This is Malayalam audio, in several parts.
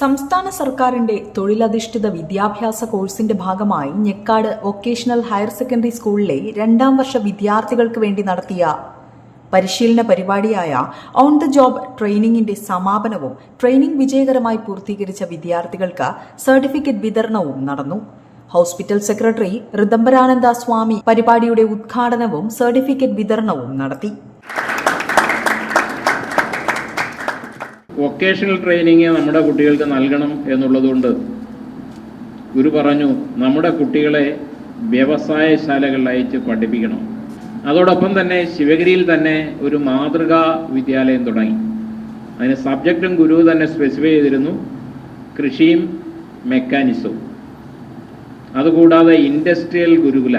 സംസ്ഥാന സർക്കാരിന്റെ തൊഴിലധിഷ്ഠിത വിദ്യാഭ്യാസ കോഴ്സിന്റെ ഭാഗമായി ഞെക്കാട് വൊക്കേഷണൽ ഹയർ സെക്കൻഡറി സ്കൂളിലെ രണ്ടാം വർഷ വിദ്യാർത്ഥികൾക്ക് വേണ്ടി നടത്തിയ പരിശീലന പരിപാടിയായ ഓൺ ദ ജോബ് ട്രെയിനിങ്ങിന്റെ സമാപനവും ട്രെയിനിംഗ് വിജയകരമായി പൂർത്തീകരിച്ച വിദ്യാർത്ഥികൾക്ക് സർട്ടിഫിക്കറ്റ് വിതരണവും നടന്നു. ഹോസ്പിറ്റൽ സെക്രട്ടറി ഋതംബരാനന്ദ സ്വാമി പരിപാടിയുടെ ഉദ്ഘാടനവും സർട്ടിഫിക്കറ്റ് വിതരണവും നടത്തി. വൊക്കേഷണൽ ട്രെയിനിങ് നമ്മുടെ കുട്ടികൾക്ക് നൽകണം എന്നുള്ളതുകൊണ്ട് ഗുരു പറഞ്ഞു നമ്മുടെ കുട്ടികളെ വ്യവസായശാലകളിൽ അയച്ച് പഠിപ്പിക്കണം. അതോടൊപ്പം തന്നെ ശിവഗിരിയിൽ തന്നെ ഒരു മാതൃകാ വിദ്യാലയം തുടങ്ങി. അതിന് സബ്ജക്റ്റും ഗുരു തന്നെ സ്പെസിഫൈ ചെയ്തിരുന്നു കൃഷിയും മെക്കാനിസവും അതുകൂടാതെ ഇൻഡസ്ട്രിയൽ ഗുരുകുല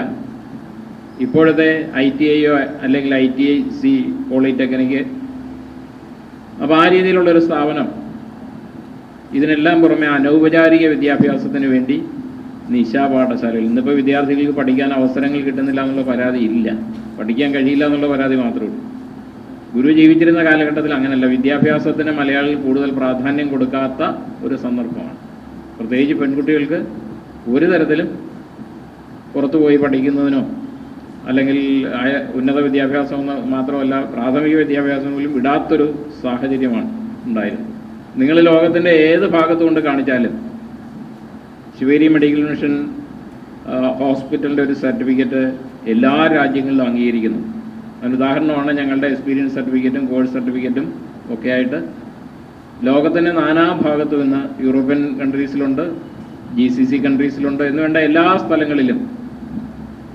ഇപ്പോഴത്തെ ഐ ടി ഐയോ അല്ലെങ്കിൽ I T I C polytechnic അപ്പോൾ ആ രീതിയിലുള്ളൊരു സ്ഥാപനം ഇതിനെല്ലാം പുറമെ അനൗപചാരിക വിദ്യാഭ്യാസത്തിന് വേണ്ടി നിശാ പാഠശാലയിൽ ഇന്നിപ്പോൾ വിദ്യാർത്ഥികൾക്ക് പഠിക്കാൻ അവസരങ്ങൾ കിട്ടുന്നില്ല എന്നുള്ള പരാതി ഇല്ല. പഠിക്കാൻ കഴിയില്ല എന്നുള്ള പരാതി മാത്രമേ ഉള്ളൂ. ഗുരു ജീവിച്ചിരുന്ന കാലഘട്ടത്തിൽ അങ്ങനെയല്ല വിദ്യാഭ്യാസത്തിന് മലയാളികൾ കൂടുതൽ പ്രാധാന്യം കൊടുക്കാത്ത ഒരു സന്ദർഭമാണ്. പ്രത്യേകിച്ച് പെൺകുട്ടികൾക്ക് ഒരു തരത്തിലും പുറത്തു പോയി പഠിക്കുന്നതിനോ അല്ലെങ്കിൽ ഉന്നത വിദ്യാഭ്യാസം എന്ന് മാത്രമല്ല പ്രാഥമിക വിദ്യാഭ്യാസം പോലും വിടാത്തൊരു സാഹചര്യമാണ് ഉണ്ടായിരുന്നത്. നിങ്ങൾ ലോകത്തിന്റെ ഏത് ഭാഗത്ത് കൊണ്ട് കാണിച്ചാലും ശിവേരി മെഡിക്കൽ മിഷൻ ഹോസ്പിറ്റലിന്റെ ഒരു സർട്ടിഫിക്കറ്റ് എല്ലാ രാജ്യങ്ങളിലും അംഗീകരിക്കുന്നു. അതിന് ഉദാഹരണമാണ് ഞങ്ങളുടെ എക്സ്പീരിയൻസ് സർട്ടിഫിക്കറ്റും കോഴ്സ് സർട്ടിഫിക്കറ്റും ഒക്കെ ആയിട്ട് ലോകത്തിന്റെ നാനാ ഭാഗത്തു നിന്ന് യൂറോപ്യൻ കൺട്രീസിലുണ്ട് ജി സി സി കൺട്രീസിലുണ്ട് എന്ന് വേണ്ട എല്ലാ സ്ഥലങ്ങളിലും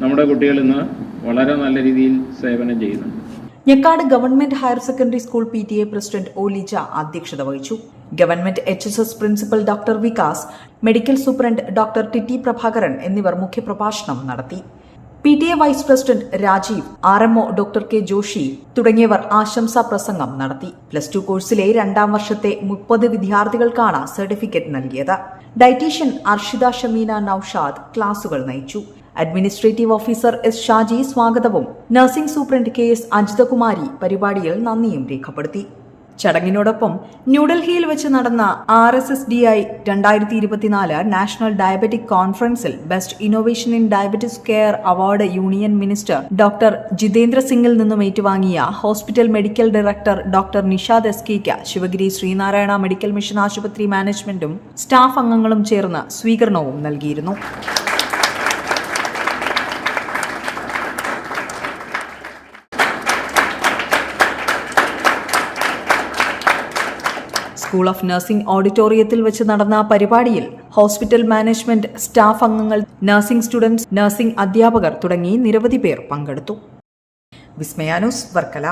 നമ്മുടെ കുട്ടികൾ ഇന്ന് വളരെ നല്ല രീതിയിൽ സേവനം ചെയ്യുന്നുണ്ട്. Njekkad government higher secondary school P T A president Olija അധ്യക്ഷത വഹിച്ചു. Government H S S principal doctor Vikas medical superintendent doctor Titty Prabhakaran എന്നിവർ മുഖ്യപ്രഭാഷണം നടത്തി. P T A vice president Rajeev R M O doctor K Joshi തുടങ്ങിയവർ ആശംസാ പ്രസംഗം നടത്തി. പ്ലസ് ടു കോഴ്സിലെ രണ്ടാം വർഷത്തെ മുപ്പത് വിദ്യാർത്ഥികൾക്കാണ് സർട്ടിഫിക്കറ്റ് നൽകിയത്. ഡയറ്റീഷ്യൻ അർഷിത ഷമീന നൌഷാദ് ക്ലാസുകൾ നയിച്ചു. അഡ്മിനിസ്ട്രേറ്റീവ് ഓഫീസർ എസ് ഷാജി സ്വാഗതവും. Nursing superintendent K S Ajithakumari പരിപാടിയിൽ നന്ദിയും രേഖപ്പെടുത്തി. ചടങ്ങിനോടൊപ്പം ന്യൂഡൽഹിയിൽ വെച്ച് നടന്ന R S S D I രണ്ടായിരത്തി ഇരുപത്തിനാല് നാഷണൽ ഡയബറ്റിക് കോൺഫറൻസിൽ best innovation in diabetes care award union minister doctor Jitendra സിംഗിൽ നിന്നും ഏറ്റുവാങ്ങിയ hospital medical director doctor Nishad S Sivagiri Sreenarayana medical mission ആശുപത്രി മാനേജ്മെന്റും സ്റ്റാഫ് അംഗങ്ങളും ചേർന്ന് സ്വീകരണവും നൽകിയിരുന്നു. സ്കൂൾ ഓഫ് നഴ്സിംഗ് ഓഡിറ്റോറിയത്തിൽ വെച്ച് നടന്ന പരിപാടിയിൽ ഹോസ്പിറ്റൽ മാനേജ്മെന്റ് സ്റ്റാഫ് അംഗങ്ങൾ നഴ്സിംഗ് സ്റ്റുഡൻസ് നഴ്സിംഗ് അധ്യാപകർ തുടങ്ങി നിരവധി പേർ പങ്കെടുത്തു. വിസ്മയാനൂസ് വർക്കല.